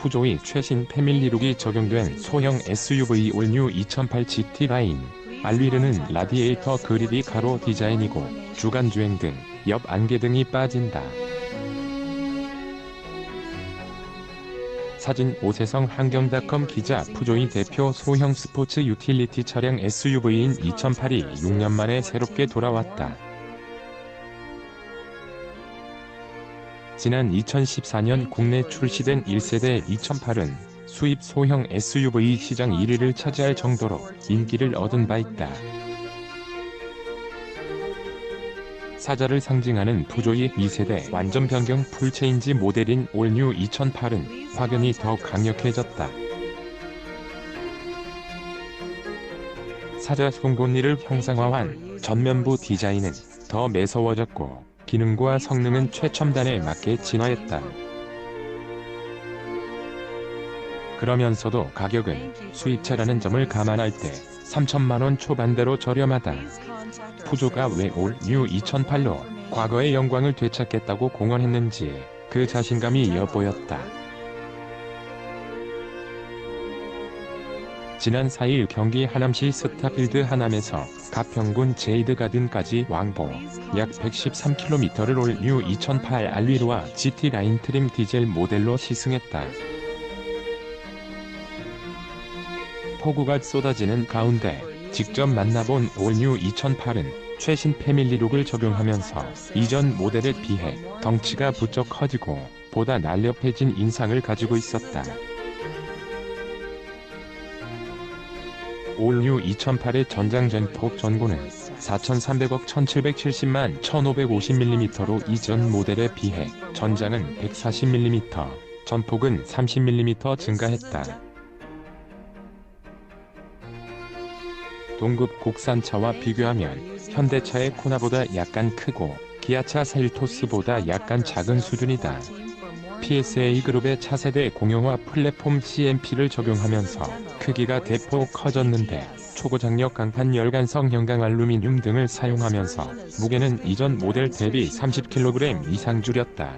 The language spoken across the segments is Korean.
푸조의 최신 패밀리룩이 적용된 소형 SUV 올뉴 2008 GT 라인. 알리르는 라디에이터 그릴이 가로 디자인이고 주간 주행 등 옆 안개 등이 빠진다. 사진 오세성 환경닷컴 기자 푸조의 대표 소형 스포츠 유틸리티 차량 SUV인 2008이 6년 만에 새롭게 돌아왔다. 지난 2014년 국내 출시된 1세대 2008은 수입 소형 SUV 시장 1위를 차지할 정도로 인기를 얻은 바 있다. 사자를 상징하는 푸조의 2세대 완전 변경 풀체인지 모델인 올뉴 2008은 확연히 더 강력해졌다. 사자 송곳니를 형상화한 전면부 디자인은 더 매서워졌고 기능과 성능은 최첨단에 맞게 진화했다. 그러면서도 가격은 수입차라는 점을 감안할 때 3천만원 초반대로 저렴하다. 푸조가 왜 올 뉴 2008로 과거의 영광을 되찾겠다고 공언했는지 그 자신감이 엿보였다. 지난 4일 경기 하남시 스타필드 하남에서 가평군 제이드 가든까지 왕복 약 113km를 올 뉴 2008 알리루와 GT 라인 트림 디젤 모델로 시승했다. 폭우가 쏟아지는 가운데 직접 만나본 올뉴 2008은 최신 패밀리룩을 적용하면서 이전 모델에 비해 덩치가 부쩍 커지고 보다 날렵해진 인상을 가지고 있었다. 올뉴 2008의 전장 전폭 전고는 4,300억 1,770만 1,550mm로 이전 모델에 비해 전장은 140mm, 전폭은 30mm 증가했다. 동급 국산차와 비교하면 현대차의 코나보다 약간 크고 기아차 셀토스보다 약간 작은 수준이다. PSA 그룹의 차세대 공용화 플랫폼 CMP를 적용하면서 크기가 대폭 커졌는데 초고장력 강판 열간성 형강 알루미늄 등을 사용하면서 무게는 이전 모델 대비 30kg 이상 줄였다.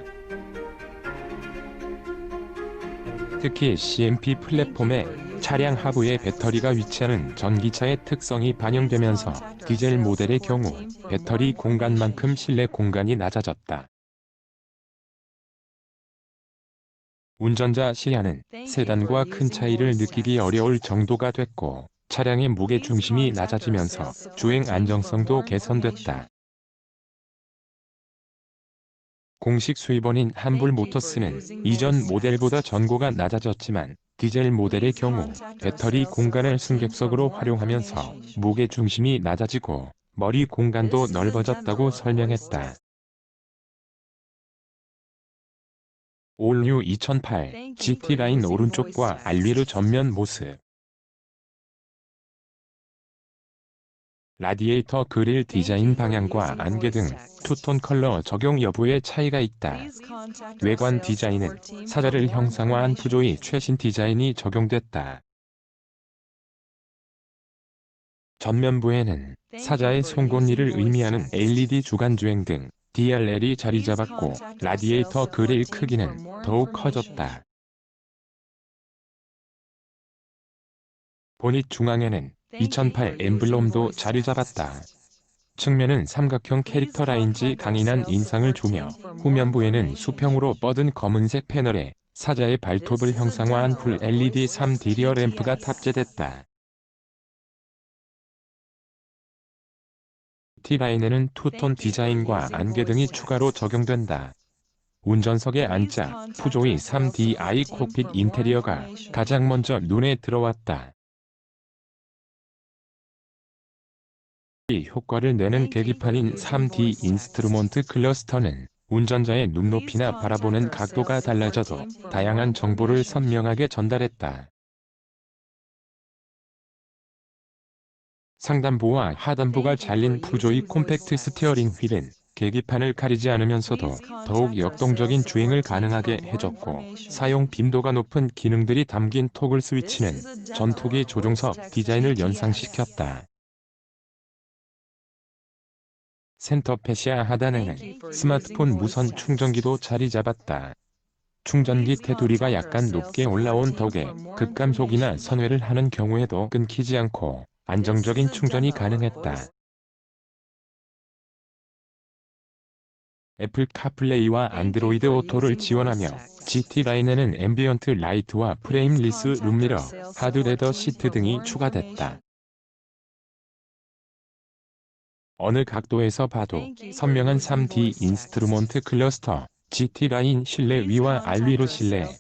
특히 CMP 플랫폼에 차량 하부에 배터리가 위치하는 전기차의 특성이 반영되면서 디젤 모델의 경우 배터리 공간만큼 실내 공간이 낮아졌다. 운전자 시야는 세단과 큰 차이를 느끼기 어려울 정도가 됐고 차량의 무게 중심이 낮아지면서 주행 안정성도 개선됐다. 공식 수입원인 한불 모터스는 이전 모델보다 전고가 낮아졌지만 디젤 모델의 경우 배터리 공간을 승객석으로 활용하면서 무게 중심이 낮아지고 머리 공간도 넓어졌다고 설명했다. 올뉴 2008 GT 라인 오른쪽과 알리르 전면 모습 라디에이터 그릴 디자인 방향과 안개 등 투톤 컬러 적용 여부에 차이가 있다. 외관 디자인은 사자를 형상화한 푸조의 최신 디자인이 적용됐다. 전면부에는 사자의 송곳니를 의미하는 LED 주간주행 등 DRL이 자리 잡았고 라디에이터 그릴 크기는 더욱 커졌다. 보닛 중앙에는 2008 엠블럼도 자리 잡았다. 측면은 삼각형 캐릭터 라인지 강인한 인상을 주며 후면부에는 수평으로 뻗은 검은색 패널에 사자의 발톱을 형상화한 풀 LED 3D 리어 램프가 탑재됐다. T라인에는 투톤 디자인과 안개 등이 추가로 적용된다. 운전석에 앉자 푸조의 3DI 콕핏 인테리어가 가장 먼저 눈에 들어왔다. 효과를 내는 계기판인 3D 인스트루먼트 클러스터는 운전자의 눈높이나 바라보는 각도가 달라져도 다양한 정보를 선명하게 전달했다. 상단부와 하단부가 잘린 푸조의 콤팩트 스티어링 휠은 계기판을 가리지 않으면서도 더욱 역동적인 주행을 가능하게 해줬고 사용 빈도가 높은 기능들이 담긴 토글 스위치는 전투기 조종석 디자인을 연상시켰다. 센터 페시아 하단에는 스마트폰 무선 충전기도 자리 잡았다. 충전기 테두리가 약간 높게 올라온 덕에 급감속이나 선회를 하는 경우에도 끊기지 않고 안정적인 충전이 가능했다. 애플 카플레이와 안드로이드 오토를 지원하며 GT 라인에는 앰비언트 라이트와 프레임리스 룸미러, 하드 레더 시트 등이 추가됐다. 어느 각도에서 봐도 선명한 3D 인스트루먼트 클러스터, GT 라인 실내 위와 알위로 실내,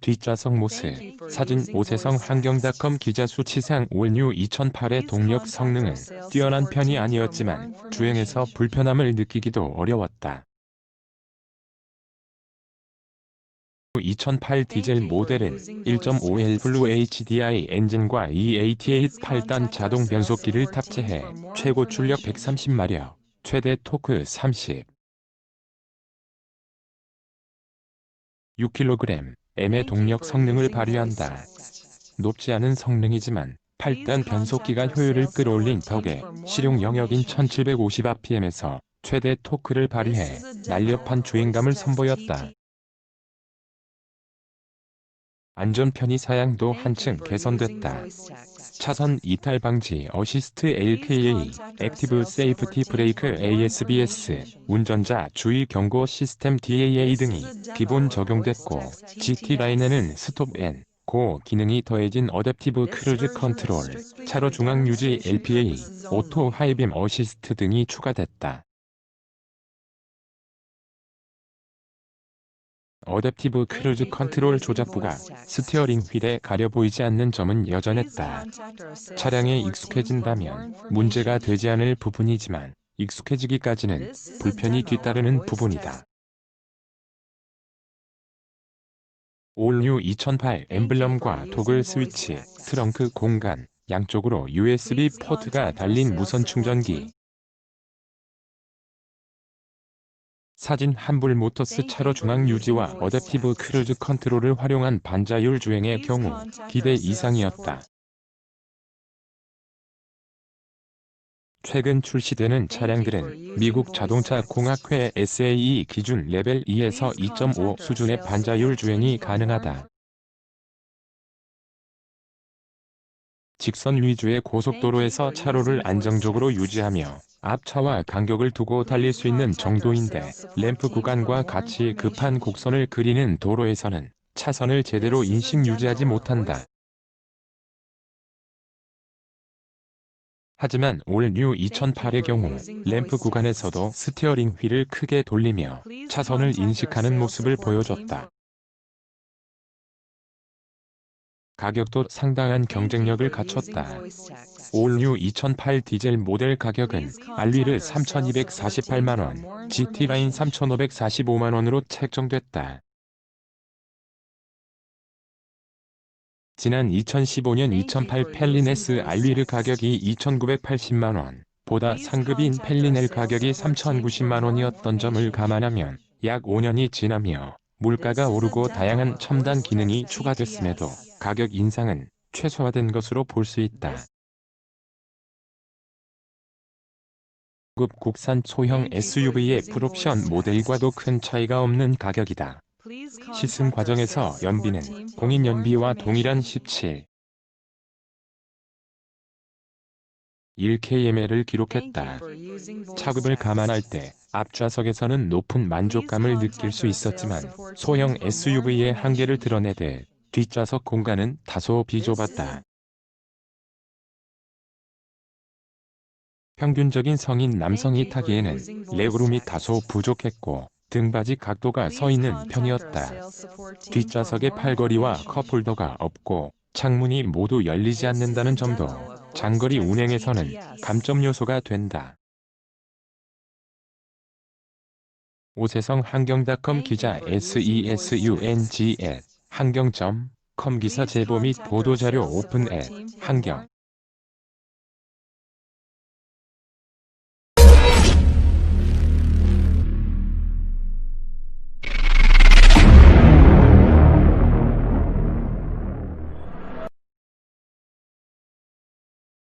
뒷좌석 모습, 사진 오세성 환경닷컴 기자 수치상 올뉴 2008의 동력 성능은 뛰어난 편이 아니었지만 주행에서 불편함을 느끼기도 어려웠다. 2008 디젤 모델은 1.5L 블루 HDI 엔진과 E88 8단 자동 변속기를 탑재해 최고 출력 130마력, 최대 토크 30. 6kg, M의 동력 성능을 발휘한다. 높지 않은 성능이지만 8단 변속기가 효율을 끌어올린 덕에 실용 영역인 1750rpm에서 최대 토크를 발휘해 날렵한 주행감을 선보였다. 안전 편의 사양도 한층 개선됐다. 차선 이탈 방지 어시스트 LKA, 액티브 세이프티 브레이크 ASBS, 운전자 주의 경고 시스템 DAA 등이 기본 적용됐고 GT 라인에는 스톱 앤 고 기능이 더해진 어댑티브 크루즈 컨트롤, 차로 중앙 유지 LPA, 오토 하이빔 어시스트 등이 추가됐다. 어댑티브 크루즈 컨트롤 조작부가 스티어링 휠에 가려 보이지 않는 점은 여전했다. 차량에 익숙해진다면 문제가 되지 않을 부분이지만 익숙해지기까지는 불편이 뒤따르는 부분이다. 올뉴 2008 엠블럼과 도글 스위치, 트렁크 공간, 양쪽으로 USB 포트가 달린 무선 충전기, 사진 한불 모터스 차로 중앙 유지와 어댑티브 크루즈 컨트롤을 활용한 반자율 주행의 경우 기대 이상이었다. 최근 출시되는 차량들은 미국 자동차 공학회 SAE 기준 레벨 2에서 2.5 수준의 반자율 주행이 가능하다. 직선 위주의 고속도로에서 차로를 안정적으로 유지하며 앞차와 간격을 두고 달릴 수 있는 정도인데 램프 구간과 같이 급한 곡선을 그리는 도로에서는 차선을 제대로 인식 유지하지 못한다. 하지만 올 뉴 2008의 경우 램프 구간에서도 스티어링 휠을 크게 돌리며 차선을 인식하는 모습을 보여줬다. 가격도 상당한 경쟁력을 갖췄다. 올 뉴 2008 디젤 모델 가격은 알리르 3,248만원, GT라인 3,545만원으로 책정됐다. 지난 2015년 2008 펠리네스 알리르 가격이 2,980만원, 보다 상급인 펠리넬 가격이 3,090만원이었던 점을 감안하면 약 5년이 지나며 물가가 오르고 다양한 첨단 기능이 추가됐음에도 가격 인상은 최소화된 것으로 볼 수 있다. 급 국산 소형 SUV의 풀옵션 모델과도 큰 차이가 없는 가격이다. 시승 과정에서 연비는 공인 연비와 동일한 17. 1km를 기록했다. 차급을 감안할 때 앞좌석에서는 높은 만족감을 느낄 수 있었지만 소형 SUV의 한계를 드러내되 뒷좌석 공간은 다소 비좁았다. 평균적인 성인 남성이 타기에는 레그룸이 다소 부족했고 등받이 각도가 서 있는 편이었다. 뒷좌석의 팔걸이와 컵홀더가 없고 창문이 모두 열리지 않는다는 점도 장거리 운행에서는 감점 요소가 된다. 오세성 환경닷컴 기자 SESUNGS 환경점 컴 기사 제보 및 보도자료 오픈 앱 환경